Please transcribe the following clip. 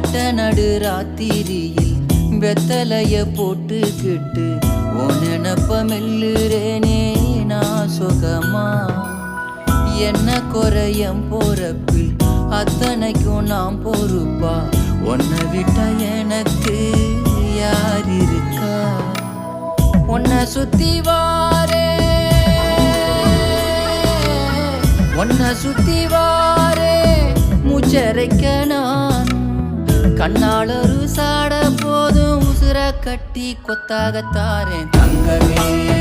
நட்ட நடு ராத்திரியில் வெத்தலைய போட்டுக்கிட்டு உன் நினப்ப மெல்லுறேனே நான் சுகமா என்ன குறையம் போறப்பில் அத்தனைக்கும் நாம் பொறுப்பா? உன்னை விட்டா எனக்கு யார் இருக்கா? உன்னை சுத்தி வாரே. உன்னை சுத்தி வாரே. கண்ணால் ஒரு சாட போதும் உசுர கட்டி கொத்தாக தாரேன் தங்கமே.